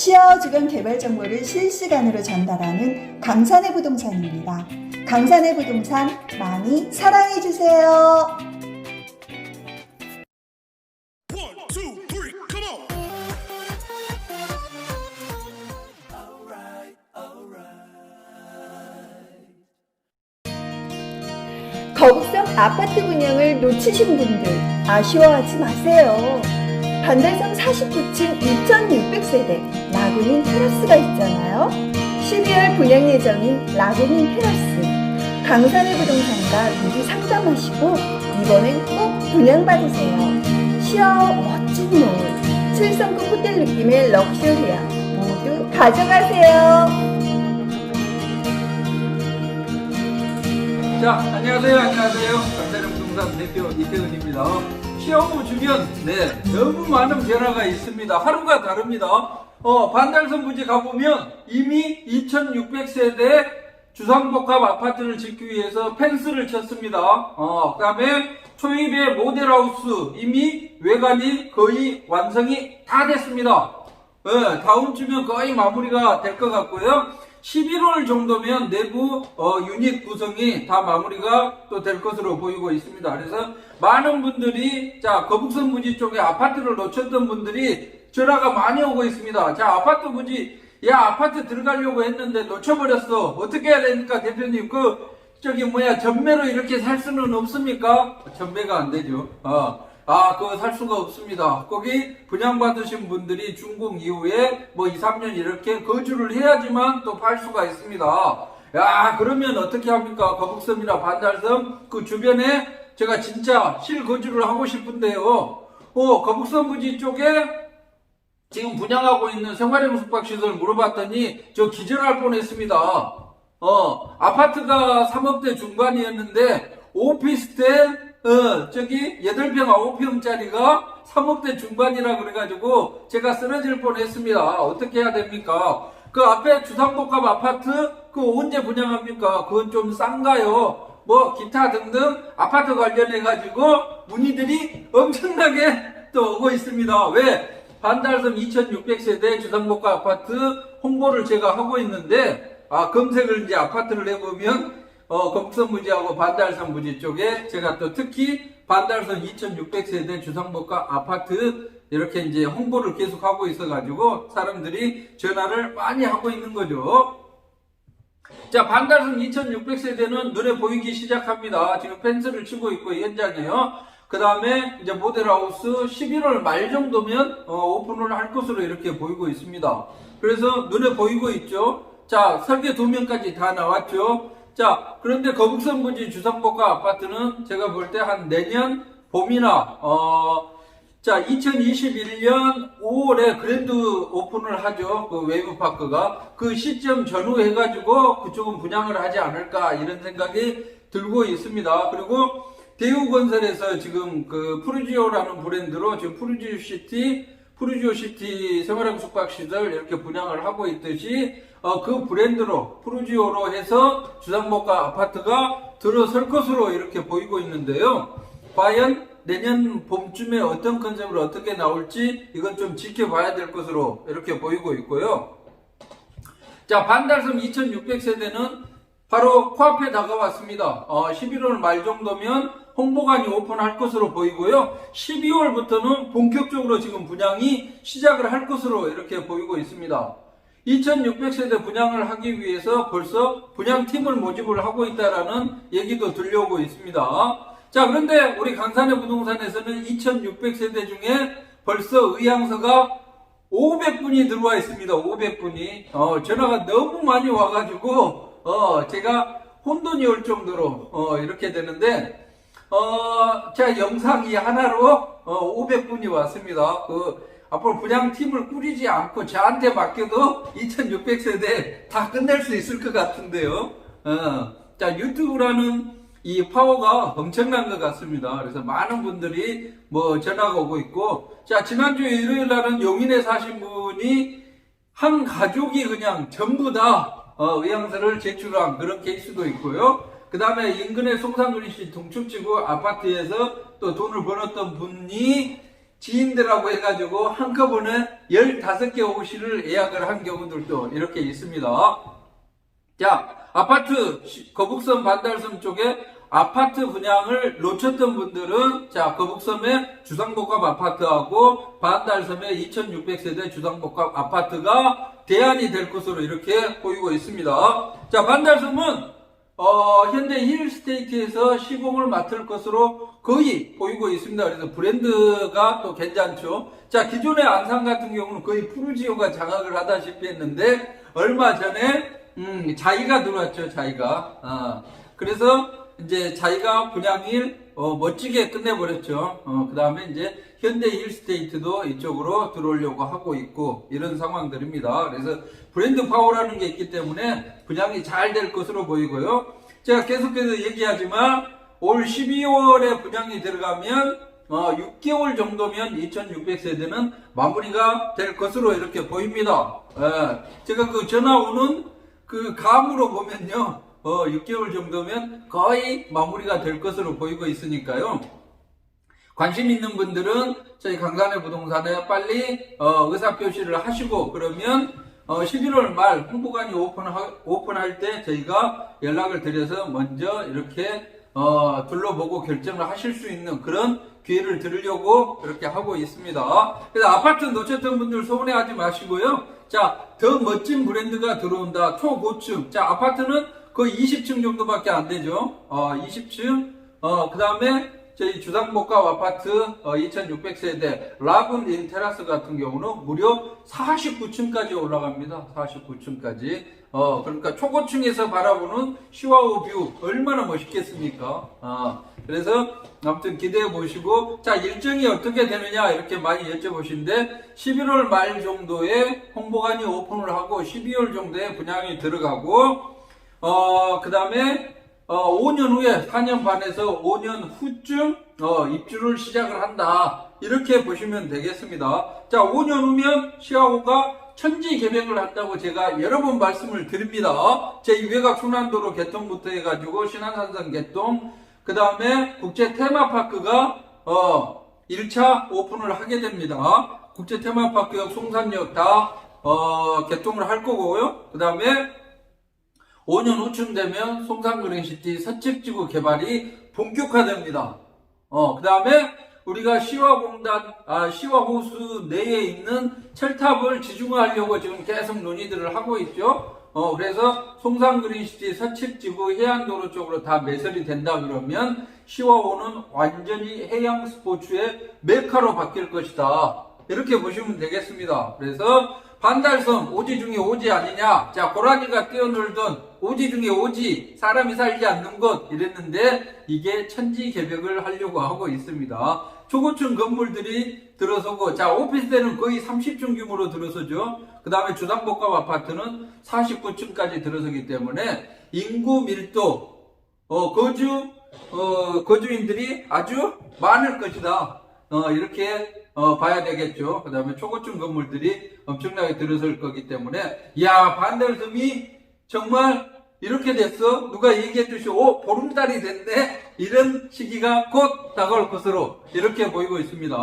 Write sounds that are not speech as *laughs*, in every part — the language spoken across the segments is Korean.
시야와 주변 개발 정보를 실시간으로 전달하는 강산의 부동산입니다. 강산의 부동산 많이 사랑해 주세요. Come on. 거북성 아파트 분양을 놓치신 분들 아쉬워하지 마세요. 반달성 49층 2600세대 라구닌 테라스가 있잖아요. 12월 분양 예정인 라구닌 테라스. 강산의 부동산과 미리 상담하시고 이번엔 꼭 분양받으세요. 시야와 멋진 노을, 7성급 호텔 느낌의 럭셔리야 모두 가져가세요. 자, 안녕하세요. 안녕하세요. 강사령 부동산 대표 이태은입니다. 시험부 주변, 네, 너무 많은 변화가 있습니다. 하루가 다릅니다. 어, 반달선 부지 가보면 이미 2600세대 주상복합 아파트를 짓기 위해서 펜스를 쳤습니다. 어, 그 다음에 초입의 모델하우스 이미 외관이 거의 완성이 다 됐습니다. 네, 다음 주면 거의 마무리가 될 것 같고요. 11월 정도면 내부 어, 유닛 구성이 다 마무리가 또 될 것으로 보이고 있습니다. 그래서 많은 분들이 자 거북선 부지 쪽에 아파트를 놓쳤던 분들이 전화가 많이 오고 있습니다. 자 아파트 부지 야 아파트 들어가려고 했는데 놓쳐버렸어. 어떻게 해야 됩니까 대표님? 그 저기 뭐야 전매로 이렇게 살 수는 없습니까? 전매가 안 되죠. 어. 아, 그거 살 수가 없습니다. 거기 분양받으신 분들이 준공 이후에 뭐 2, 3년 이렇게 거주를 해야지만 또 팔 수가 있습니다. 야, 그러면 어떻게 합니까? 거북섬이나 반달섬 그 주변에 제가 진짜 실거주를 하고 싶은데요. 어, 거북섬 부지 쪽에 지금 분양하고 있는 생활형 숙박시설 물어봤더니 저 기절할 뻔했습니다. 어, 아파트가 3억대 중반이었는데 오피스텔 어, 저기 8평 9평짜리가 3억대 중반이라 그래가지고 제가 쓰러질 뻔했습니다. 어떻게 해야 됩니까? 그 앞에 주상복합 아파트 그 언제 분양합니까? 그건 좀 싼가요? 뭐 기타 등등 아파트 관련해 가지고 문의들이 엄청나게 *laughs* 또 오고 있습니다. 왜? 반달섬 2600세대 주상복합 아파트 홍보를 제가 하고 있는데 아 검색을 이제 아파트를 해보면 어, 검선 부지하고 반달선 부지 쪽에 제가 또 특히 반달선 2600세대 주상복합 아파트 이렇게 이제 홍보를 계속 하고 있어가지고 사람들이 전화를 많이 하고 있는 거죠. 자, 반달선 2600세대는 눈에 보이기 시작합니다. 지금 펜스를 치고 있고 현장에요. 그 다음에 이제 모델하우스 11월 말 정도면 어, 오픈을 할 것으로 이렇게 보이고 있습니다. 그래서 눈에 보이고 있죠. 자, 설계 도면까지 다 나왔죠. 자, 그런데 거북선 부지 주상복합 아파트는 제가 볼 때 한 내년 봄이나 어, 자, 2021년 5월에 그랜드 오픈을 하죠. 그 웨이브파크가. 그 시점 전후 해가지고 그쪽은 분양을 하지 않을까 이런 생각이 들고 있습니다. 그리고 대우건설에서 지금 그 푸르지오라는 브랜드로 지금 푸르지오 시티, 푸르지오 시티 생활형 숙박시설 이렇게 분양을 하고 있듯이 어, 그 브랜드로 푸르지오로 해서 주상복합 아파트가 들어설 것으로 이렇게 보이고 있는데요. 과연 내년 봄쯤에 어떤 컨셉으로 어떻게 나올지 이건 좀 지켜봐야 될 것으로 이렇게 보이고 있고요. 자, 반달섬 2600세대는 바로 코앞에 다가왔습니다. 어, 11월 말 정도면 홍보관이 오픈할 것으로 보이고요. 12월부터는 본격적으로 지금 분양이 시작을 할 것으로 이렇게 보이고 있습니다. 2600세대 분양을 하기 위해서 벌써 분양팀을 모집을 하고 있다라는 얘기도 들려오고 있습니다. 자, 그런데 우리 강산의 부동산에서는 2600세대 중에 벌써 의향서가 500분이 들어와 있습니다. 500분이. 어, 전화가 너무 많이 와가지고, 어, 제가 혼돈이 올 정도로, 어, 이렇게 되는데, 어, 자, 영상이 하나로, 어, 500분이 왔습니다. 그, 앞으로 분양팀을 꾸리지 않고 저한테 맡겨도 2600세대 다 끝낼 수 있을 것 같은데요. 어, 자, 유튜브라는 이 파워가 엄청난 것 같습니다. 그래서 많은 분들이 뭐 전화가 오고 있고, 자, 지난주 일요일 날은 용인에 사신 분이 한 가족이 그냥 전부 다 어, 의향서를 제출한 그런 케이스도 있고요. 그 다음에 인근의 송산구리시 동축지구 아파트에서 또 돈을 벌었던 분이 지인들하고 해가지고 한꺼번에 15개 호실을 예약을 한 경우들도 이렇게 있습니다. 자, 아파트, 시- 거북섬 반달섬 쪽에 아파트 분양을 놓쳤던 분들은, 자, 거북섬의 주상복합 아파트하고 반달섬의 2600세대 주상복합 아파트가 대안이 될 것으로 이렇게 보이고 있습니다. 자, 반달섬은, 어, 현대 힐스테이트에서 시공을 맡을 것으로 거의 보이고 있습니다. 그래서 브랜드가 또 괜찮죠. 자, 기존의 안산 같은 경우는 거의 푸르지오가 장악을 하다시피 했는데, 얼마 전에 음, 자기가 들어왔죠, 자기가. 아, 그래서 이제 자기가 분양일 어, 멋지게 끝내버렸죠. 어, 그 다음에 이제 현대 힐스테이트도 이쪽으로 들어오려고 하고 있고 이런 상황들입니다. 그래서 브랜드 파워라는 게 있기 때문에 분양이 잘 될 것으로 보이고요. 제가 계속해서 얘기하지만 올 12월에 분양이 들어가면 어, 6개월 정도면 2600세대는 마무리가 될 것으로 이렇게 보입니다. 예, 제가 그 전화 오는 그 감으로 보면요, 어, 6개월 정도면 거의 마무리가 될 것으로 보이고 있으니까요. 관심 있는 분들은 저희 강산의 부동산에 빨리 어, 의사표시를 하시고 그러면 어, 11월 말 홍보관이 오픈하, 오픈할 때 저희가 연락을 드려서 먼저 이렇게 어, 둘러보고 결정을 하실 수 있는 그런 기회를 드리려고 이렇게 하고 있습니다. 그래서 아파트 놓쳤던 분들 서운해하지 마시고요. 자, 더 멋진 브랜드가 들어온다. 초고층. 자, 아파트는 거의 20층 정도밖에 안 되죠. 어, 20층. 어, 그 다음에 저희 주상복합 아파트 2600세대 라군 인 테라스 같은 경우는 무려 49층까지 올라갑니다. 49층까지. 어, 그러니까 초고층에서 바라보는 시와우 뷰 얼마나 멋있겠습니까? 아, 그래서 아무튼 기대해 보시고 자 일정이 어떻게 되느냐 이렇게 많이 여쭤보시는데 11월 말 정도에 홍보관이 오픈을 하고 12월 정도에 분양이 들어가고 어, 그 다음에, 어, 5년 후에, 4년 반에서 5년 후쯤, 어, 입주를 시작을 한다. 이렇게 보시면 되겠습니다. 자, 5년 후면 시아호가 천지 개명을 한다고 제가 여러 번 말씀을 드립니다. 제2외곽 순환도로 개통부터 해가지고 신안산선 개통, 그 다음에 국제 테마파크가, 어, 1차 오픈을 하게 됩니다. 국제 테마파크 역 송산역 다, 어, 개통을 할 거고요. 그 다음에 5년 후쯤 되면 송산그린시티 서책지구 개발이 본격화됩니다. 어, 그 다음에 우리가 시화공단, 아, 시화호수 내에 있는 철탑을 지중화하려고 지금 계속 논의들을 하고 있죠. 어, 그래서 송산그린시티 서책지구 해안도로 쪽으로 다 매설이 된다 그러면 시화호는 완전히 해양 스포츠의 메카로 바뀔 것이다. 이렇게 보시면 되겠습니다. 그래서 반달섬 오지 중에 오지 아니냐? 자, 고라니가 뛰어놀던 오지 중에 오지 사람이 살지 않는 곳 이랬는데 이게 천지 개벽을 하려고 하고 있습니다. 초고층 건물들이 들어서고 자 오피스텔은 거의 30층 규모로 들어서죠. 그 다음에 주상복합 아파트는 49층까지 들어서기 때문에 인구 밀도 어, 거주 어, 거주인들이 아주 많을 것이다. 어, 이렇게 어, 봐야 되겠죠. 그 다음에 초고층 건물들이 엄청나게 들어설 거기 때문에 야 반달섬이 정말 이렇게 됐어? 누가 얘기했듯이 오 보름달이 됐네? 이런 시기가 곧 다가올 것으로 이렇게 보이고 있습니다.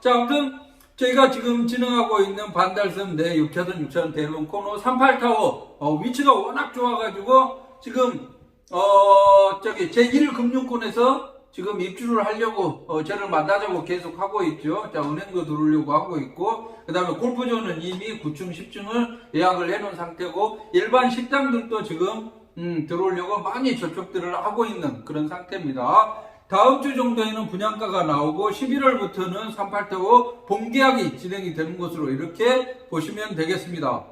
자 아무튼 저희가 지금 진행하고 있는 반달섬 내 6차선 6차선 대로원 코너 38타워 어, 위치가 워낙 좋아가지고 지금 어 저기 제1금융권에서 지금 입주를 하려고 어, 저를 만나자고 계속 하고 있죠. 자 은행도 들어오려고 하고 있고 그 다음에 골프존은 이미 9층 10층을 예약을 해놓은 상태고 일반 식당들도 지금 음, 들어오려고 많이 접촉들을 하고 있는 그런 상태입니다. 다음 주 정도에는 분양가가 나오고 11월부터는 38타워 본계약이 진행이 되는 것으로 이렇게 보시면 되겠습니다.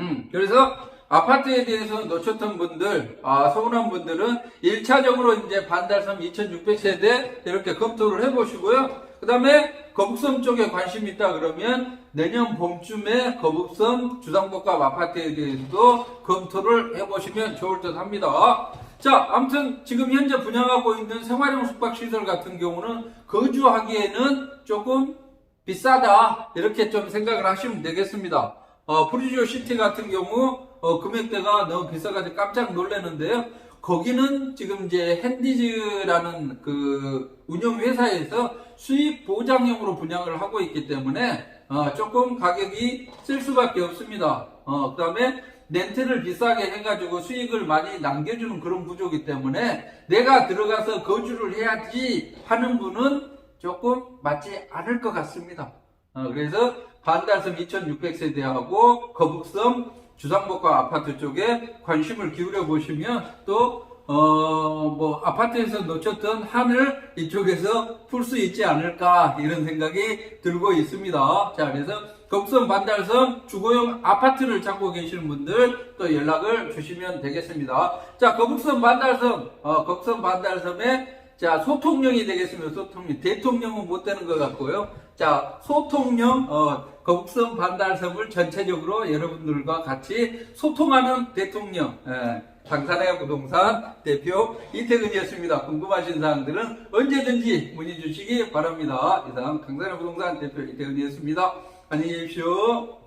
음, 그래서 아파트에 대해서 놓쳤던 분들, 아, 서운한 분들은 1차적으로 이제 반달섬 2600세대 이렇게 검토를 해보시고요. 그 다음에 거북섬 쪽에 관심 있다 그러면 내년 봄쯤에 거북섬 주상복합 아파트에 대해서도 검토를 해보시면 좋을 듯 합니다. 자, 아무튼 지금 현재 분양하고 있는 생활용 숙박시설 같은 경우는 거주하기에는 조금 비싸다 이렇게 좀 생각을 하시면 되겠습니다. 어, 프리지오 시티 같은 경우 어, 금액대가 너무 비싸가지고 깜짝 놀랐는데요. 거기는 지금 이제 핸디즈라는 그 운영 회사에서 수익 보장형으로 분양을 하고 있기 때문에 어, 조금 가격이 쓸 수밖에 없습니다. 어, 그 다음에 렌트를 비싸게 해가지고 수익을 많이 남겨주는 그런 구조이기 때문에 내가 들어가서 거주를 해야지 하는 분은 조금 맞지 않을 것 같습니다. 어, 그래서 반달섬 2600세대하고 거북섬 주상복합 아파트 쪽에 관심을 기울여 보시면 또, 어, 뭐, 아파트에서 놓쳤던 한을 이쪽에서 풀 수 있지 않을까, 이런 생각이 들고 있습니다. 자, 그래서 거북섬 반달섬 주거용 아파트를 찾고 계시는 분들 또 연락을 주시면 되겠습니다. 자, 거북섬 반달섬, 어, 거북섬 반달섬에 자, 소통령이 되겠습니다. 소통령. 대통령은 못 되는 것 같고요. 자, 소통령, 어, 거북섬 반달섬을 전체적으로 여러분들과 같이 소통하는 대통령, 예, 당산해 부동산 대표 이태근이었습니다. 궁금하신 사항들은 언제든지 문의 주시기 바랍니다. 이상 당산해 부동산 대표 이태근이었습니다. 안녕히 계십시오.